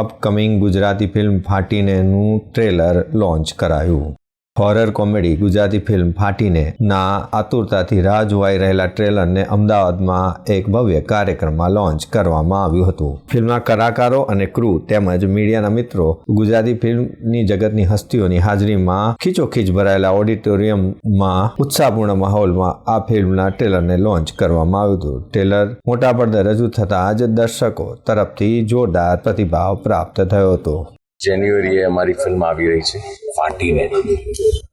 Upcoming Gujarati film ફાટીનેનું trailer launch કરાયું. Horror comedy Gujarati film Fatine ના આતુરતાથી રાહ જોવાઈ રહેલા ટ્રેલરને અમદાવાદમાં એક ભવ્ય કાર્યક્રમમાં લોન્ચ કરવામાં આવ્યું હતું. ફિલ્મના કલાકારો અને ક્રૂ તેમજ મીડિયાના મિત્રો ગુજરાતી ફિલ્મની જગતની હસ્તીઓની હાજરીમાં ખીચોખીચ ભરાયેલા ઓડિટોરિયમમાં ઉત્સાહપૂર્ણ માહોલમાં આ ફિલ્મના ટ્રેલરને લોન્ચ કરવામાં આવ્યું હતું. ટ્રેલર મોટા પડદે રજૂ થતાં જ દર્શકો તરફથી જોરદાર પ્રતિભાવ પ્રાપ્ત થયો હતો. જાન્યુઆરીએ અમારી ફિલ્મ આવી રહી છે, ફાટીને.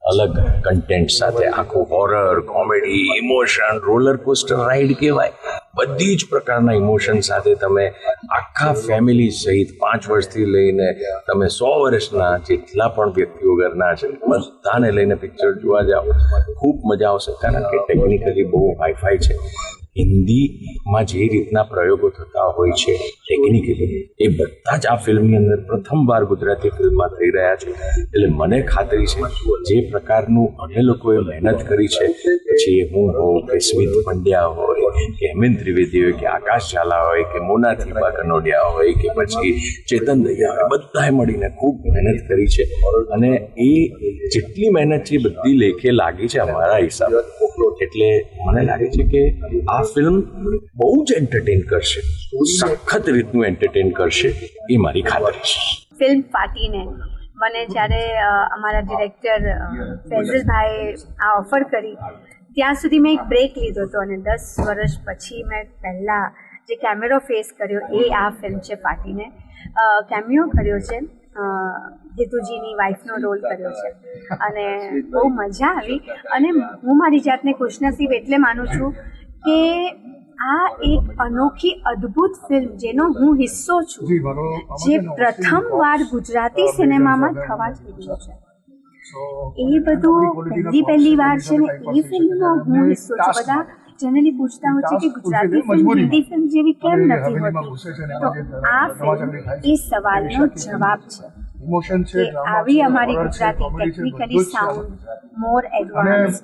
અલગ કન્ટેન્ટ સાથે. આખું horror comedy emotion roller coaster ride કહેવાય. બધી જ પ્રકારના ઇમોશન સાથે તમે આખા ફેમિલી સહિત પાંચ વર્ષથી લઈને તમે સો વર્ષના જેટલા પણ વ્યક્તિઓ ઘરના છે, બધાને લઈને પિક્ચર જોવા જાઓ. ખૂબ મજા આવશે. કારણ કે ટેકનિકલી બહુ હાઈફાઈ છે. હિન્દીમાં જે રીતના પ્રયોગો થતા હોય છે ટેકનિકલી એ બધા જ આ ફિલ્મની અંદર પ્રથમવાર ગુજરાતી ફિલ્મમાં થઈ રહ્યા છે. એટલે મને ખાતરી છે, જે પ્રકારનું અમે લોકોએ મહેનત કરી છે, પછી હું હોઉં કે સ્મિત પંડ્યા હોય, કે હેમેન્દ્ર ત્રિવેદી હોય, કે આકાશ ઝાલા હોય, કે મોના થીપા કનોડિયા હોય, કે પછી ચેતન દૈયા બધાએ મળીને ખૂબ મહેનત કરી છે. અને એ જેટલી મહેનત છે બધી લેખે લાગી છે અમારા હિસાબે. એટલે મને લાગે છે કે આ ફિલ્મ બહુ જ એન્ટરટેન કરશે. સખત રીતનું એન્ટરટેન કરશે. એ મારી ખાતરી છે. ફિલ્મ ફાટીને મને જ્યારે અમારા ડિરેક્ટર ફૈઝલભાઈએ આ ઓફર કરી, ત્યાં સુધી મેં એક બ્રેક લીધો હતો અને દસ વર્ષ પછી મેં પહેલાં જે કેમેરો ફેસ કર્યો એ આ ફિલ્મ છે ફાટીને. કેમિયો કર્યો છે. હિતુજીની વાઈફનો રોલ કર્યો છે. અને બહુ મજા આવી. અને હું મારી જાતને ખુશનસીબ એટલે માનું છું કે આ એક અનોખી અદ્ભુત ફિલ્મ જેનો હું હિસ્સો છું જે પ્રથમવાર ગુજરાતી સિનેમામાં થવા જઈ રહ્યો છે. એ બધું પહેલી પહેલી વાર છે ને એ ફિલ્મનો હું હિસ્સો છું. બધા જનરલી પૂછતા હોય છે કે ગુજરાતી ફિલ્મ હિન્દી ફિલ્મ જેવી કેમ નથી હોતી? તો આ ફિલ્મ એ સવાલનો જવાબ છે. ઇમોશન છે આવી અમારી Gujarati technically sound more advance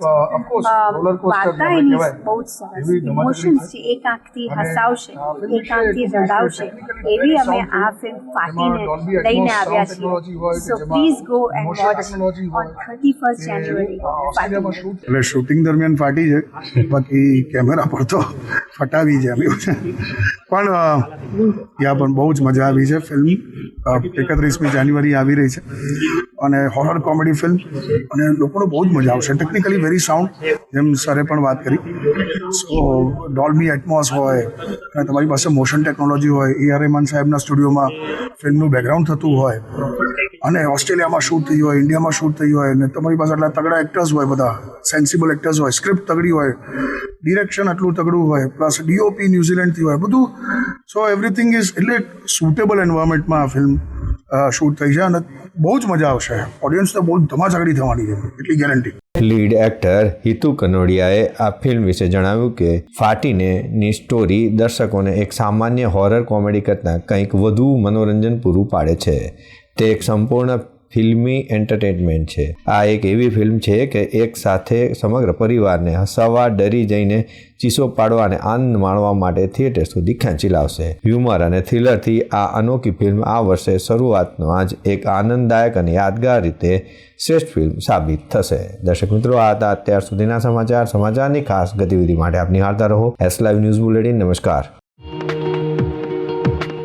વાર્તા એની બહુ જ સરસ ઇમોશન્સ છે. એક આંખથી હસાવશે એક આંખથી રડાવશે એવી અમે આ ફિલ્મ ફાટીને લઈને આવ્યા છીએ. So please go and watch on thirty first January એટલે શૂટિંગ દરમિયાન ફાટી છે બાકી કેમેરા પર તો ફટાવી છે પણ ત્યાં પણ બહુ જ મજા આવી છે ફિલ્મ એકત્રીસમી જાન્યુઆરી આવી રહી છે અને હોરર કોમેડી ફિલ્મ અને લોકોને બહુ જ મજા આવશે. ટેકનિકલી વેરી સાઉન્ડ જેમ સરે પણ વાત કરી. સો ડોલ્બી એટમોસ હોય, અને તમારી પાસે મોશન ટેકનોલોજી હોય એ આર રહેમાન સાહેબના સ્ટુડિયોમાં ફિલ્મનું બેકગ્રાઉન્ડ થતું હોય, અને ઓસ્ટ્રેલિયામાં શૂટ થયું હોય, ઇન્ડિયામાં શૂટ થયું હોય, ને તમારી પાસે આટલા તગડા એક્ટર્સ હોય બધા સેન્સિબલ એક્ટર્સ હોય સ્ક્રિપ્ટ તગડી હોય ડિરેક્શન આટલું તગડું હોય પ્લસ ડીઓપી ન્યુઝીલેન્ડથી હોય, બધું. સો એવરીથિંગ ઇઝ એટલે સુટેબલ એન્વાયરમેન્ટમાં આ ફિલ્મ શૂટ થઈ છે અને બહુ જ મજા આવશે. ઓડિયન્સ તો બહુ ધમાચકડી થવાની છે. એટલી ગેરંટી લીડ એક્ટર હિતુ કનોડિયાએ આ ફિલ્મ વિશે જણાવ્યું કે ફાટીને ની સ્ટોરી દર્શકોને એક સામાન્ય હોરર કોમેડી કરતાં કંઈક વધુ મનોરંજન પૂરું પાડે છે. તે એક સંપૂર્ણ ફિલ્મી એન્ટરટેનમેન્ટ છે. આ એક એવી ફિલ્મ છે કે એક સાથે સમગ્ર પરિવારને હસાવવા, ડરી જઈને ચીસો પાડવા અને આનંદ માણવા માટે થિયેટર સુધી ખેંચી લાવશે. હ્યુમર અને થ્રિલરથી આ અનોખી ફિલ્મ આ વર્ષે શરૂઆતનો આજ એક આનંદદાયક અને યાદગાર રીતે શ્રેષ્ઠ ફિલ્મ સાબિત થશે. દર્શક મિત્રો, આ હતા અત્યાર સુધીના સમાચાર. સમાચારની ખાસ ગતિવિધિ માટે આપ નિહાળતા રહો. એસ લાઈવ ન્યૂઝ બુલેટિન નમસ્કાર.